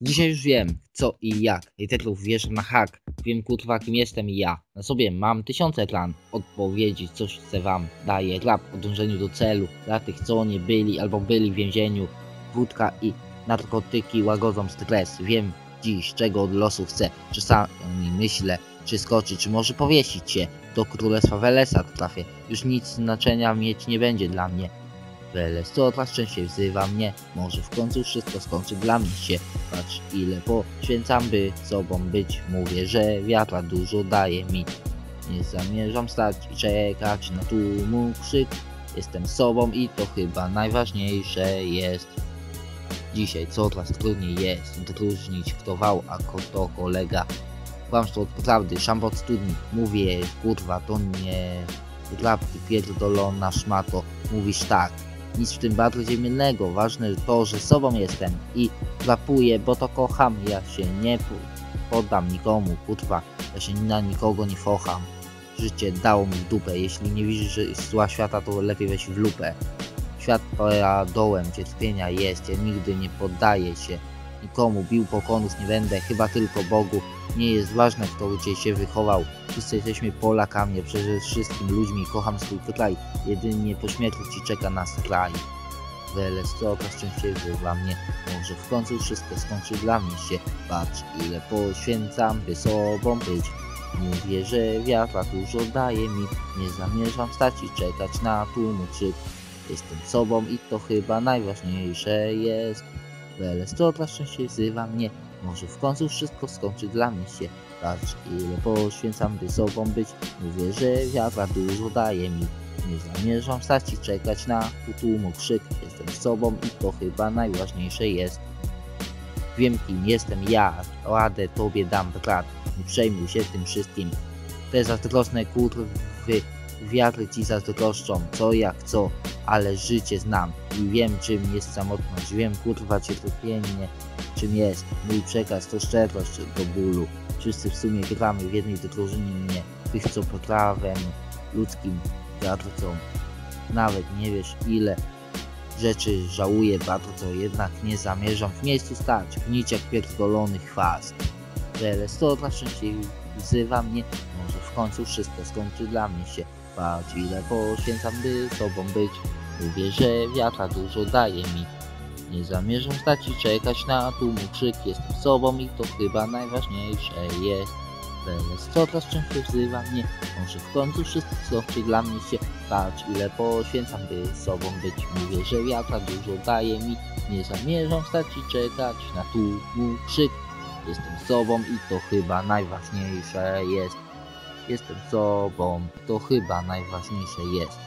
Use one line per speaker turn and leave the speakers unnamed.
Dzisiaj już wiem, co i jak. Hejterów wierzę na hak. Wiem kurwa kim jestem i ja. Na sobie mam tysiące plan. Odpowiedzi, coś chcę wam. Daję rap o dążeniu do celu. Dla tych, co nie byli albo byli w więzieniu. Wódka i narkotyki łagodzą stres. Wiem dziś, czego od losu chcę. Czasami myślę, czy skoczy, czy może powiesić się. Do królestwa Welesa trafię. Już nic znaczenia mieć nie będzie dla mnie. Weles coraz częściej wzywa mnie, może w końcu wszystko skończy dla mnie się. Patrz ile poświęcam, by sobą być, mówię, że wiatra dużo daje mi. Nie zamierzam stać i czekać na tłumu krzyk. Jestem sobą i to chyba najważniejsze jest. Dzisiaj coraz trudniej jest odróżnić kto wał, a kto kolega. Kłamstwo od prawdy, szambo od studni. Mówię, kurwa, to nie prawdy pierdolona szmato. Mówisz tak, nic w tym bardzo ziemnego. Ważne to, że sobą jestem i rapuję, bo to kocham. Ja się nie poddam nikomu, kurwa. Ja się na nikogo nie focham. Życie dało mi dupę. Jeśli nie widzisz, zła świata, to lepiej weź w lupę. Świat dołem cierpienia jest. Ja nigdy nie poddaję się nikomu. Bił pokonów nie będę, chyba tylko Bogu. Nie jest ważne, kto gdzie się wychował. Wszyscy jesteśmy Polakami, przede wszystkim ludźmi. Kocham swój kraj. Jedynie po śmierci czeka nas kraj. Weles coraz częściej wywa mnie. Może w końcu wszystko skończy dla mnie się. Patrz, ile poświęcam, by sobą być. Mówię, że wiatra dużo daje mi. Nie zamierzam stać i czekać na tłumu krzyk. Jestem sobą i to chyba najważniejsze jest. Weles coraz częściej wzywa mnie. Może w końcu wszystko skończy dla mnie się. Patrz ile poświęcam, by sobą być. Mówię, że wiatra dużo daje mi. Nie zamierzam stać i czekać na tłumu krzyk. Jestem sobą i to chyba najważniejsze jest. Wiem kim jestem ja, radę tobie dam brat. Nie przejmuj się tym wszystkim. Te zazdrosne kurwy wiatry ci zazdroszczą, co jak co, ale życie znam i wiem czym jest samotność, wiem kurwa cierpienie, czym jest. Mój przekaz to szczerość do bólu. Wszyscy w sumie gramy w jednej drużynie mnie, tych co potrawem ludzkim gardzą. Nawet nie wiesz ile rzeczy żałuję bardzo, jednak nie zamierzam w miejscu stać, gnić jak pierdolony chwast. Wiele sto dla szczęśliwie wzywa mnie, może w końcu wszystko skończy dla mnie się. Ile poświęcam, by sobą być. Mówię, że wiatra dużo daje mi. Nie zamierzam stać i czekać na tłumu krzyk. Jestem sobą i to chyba najważniejsze jest. Weles coraz częściej wzywa mnie. Może w końcu wszystko skończy dla mnie się. Patrz ile poświęcam, by sobą być. Mówię, że wiatra dużo daje mi. Nie zamierzam stać i czekać na tłumu krzyk. Jestem sobą i to chyba najważniejsze jest. Jestem sobą, to chyba najważniejsze jest.